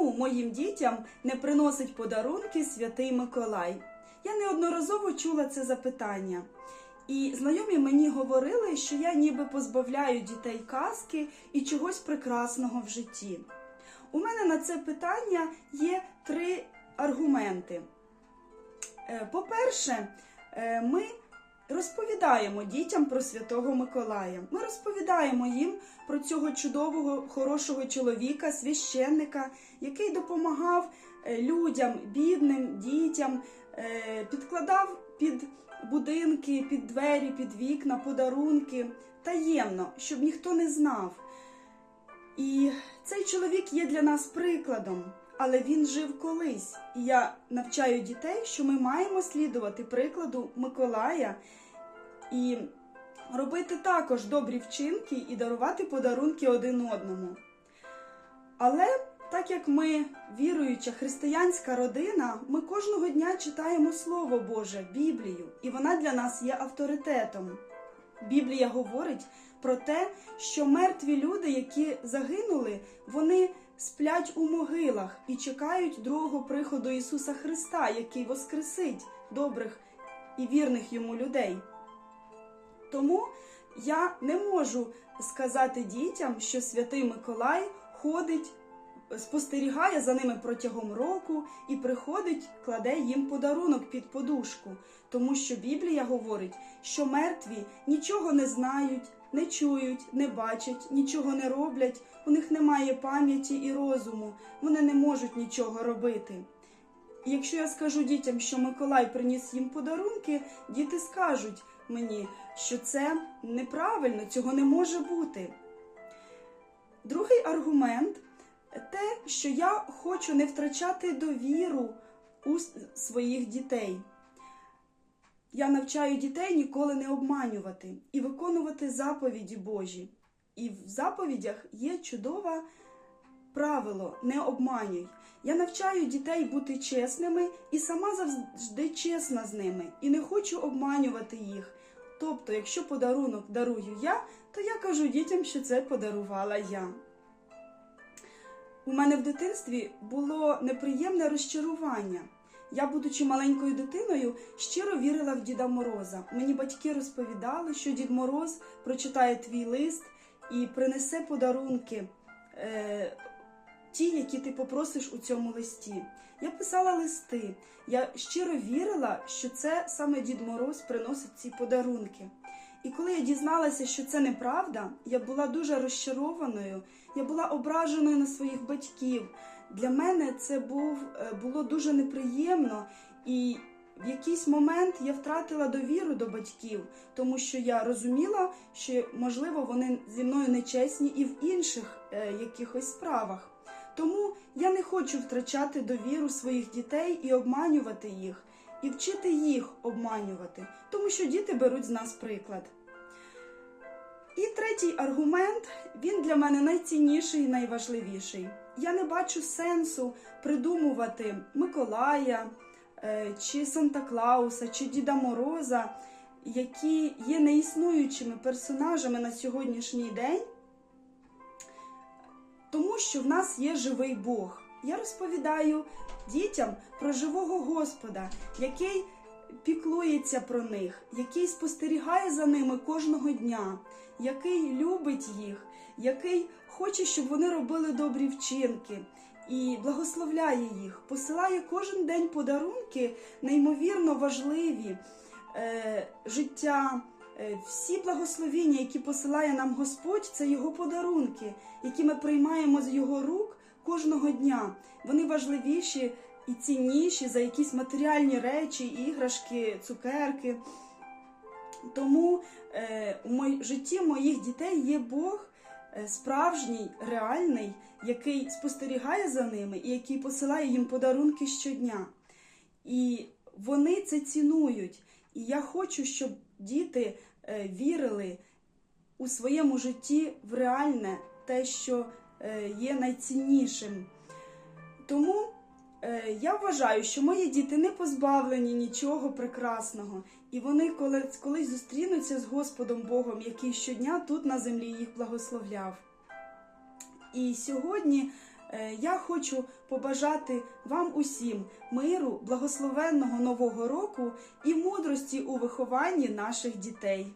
чому моїм дітям не приносить подарунки святий Миколай? Я неодноразово чула це запитання. І знайомі мені говорили, що я ніби позбавляю дітей казки і чогось прекрасного в житті. У мене на це питання є три аргументи. Е, По-перше, е, ми розповідаємо дітям про Святого Миколая. Ми розповідаємо їм про цього чудового, хорошого чоловіка, священника, який допомагав е, людям, бідним дітям, е, підкладав під будинки, під двері, під вікна, подарунки таємно, щоб ніхто не знав. І цей чоловік є для нас прикладом, але він жив колись. І я навчаю дітей, що ми маємо слідувати прикладу Миколая і робити також добрі вчинки і дарувати подарунки один одному. Але так як ми віруюча християнська родина, ми кожного дня читаємо Слово Боже, Біблію, і вона для нас є авторитетом. Біблія говорить про те, що мертві люди, які загинули, вони сплять у могилах і чекають другого приходу Ісуса Христа, який воскресить добрих і вірних йому людей. Тому я не можу сказати дітям, що святий Миколай ходить, спостерігає за ними протягом року і приходить, кладе їм подарунок під подушку, тому що Біблія говорить, що мертві нічого не знають, не чують, не бачать, нічого не роблять, у них немає пам'яті і розуму, вони не можуть нічого робити. Якщо я скажу дітям, що Миколай приніс їм подарунки, діти скажуть мені, що це неправильно, цього не може бути. Другий аргумент те, що я хочу не втрачати довіру у своїх дітей. Я навчаю дітей ніколи не обманювати і виконувати заповіді Божі. І в заповідях є чудове правило не обманюй. Я навчаю дітей бути чесними і сама завжди чесна з ними, і не хочу обманювати їх. Тобто, якщо подарунок дарую я, то я кажу дітям, що це подарувала я. У мене в дитинстві було неприємне розчарування. Я, будучи маленькою дитиною, щиро вірила в Діда Мороза. Мені батьки розповідали, що Дід Мороз прочитає твій лист і принесе подарунки, е, ті, які ти попросиш у цьому листі. Я писала листи. Я щиро вірила, що це саме Дід Мороз приносить ці подарунки. І коли я дізналася, що це неправда, я була дуже розчарованою, я була ображеною на своїх батьків. Для мене це був, е, було дуже неприємно, і в якийсь момент я втратила довіру до батьків, тому що я розуміла, що можливо вони зі мною нечесні і в інших е, якихось справах. Тому я не хочу втрачати довіру своїх дітей і обманювати їх, і вчити їх обманювати, тому що діти беруть з нас приклад. І третій аргумент він для мене найцінніший і найважливіший. Я не бачу сенсу придумувати Миколая е, чи Санта Клауса чи Діда Мороза, які є неіснуючими персонажами на сьогоднішній день, тому що в нас є живий Бог. Я розповідаю дітям про живого Господа, який піклується про них, який спостерігає за ними кожного дня, який любить їх, який хоче, щоб вони робили добрі вчинки і благословляє їх, посилає кожен день подарунки, неймовірно важливі е, життя. Е, Всі благословіння, які посилає нам Господь, це Його подарунки, які ми приймаємо з Його рук кожного дня. Вони важливіші і цінніші за якісь матеріальні речі, іграшки, цукерки. Тому е, у житті моїх дітей є Бог е, справжній, реальний, який спостерігає за ними і який посилає їм подарунки щодня. І вони це цінують. І я хочу, щоб діти е, вірили у своєму житті в реальне те, що є найціннішим. Тому е, я вважаю, що мої діти не позбавлені нічого прекрасного, і вони коли, колись зустрінуться з Господом Богом, який щодня тут на землі їх благословляв. І сьогодні е, я хочу побажати вам усім миру, благословенного нового року і мудрості у вихованні наших дітей.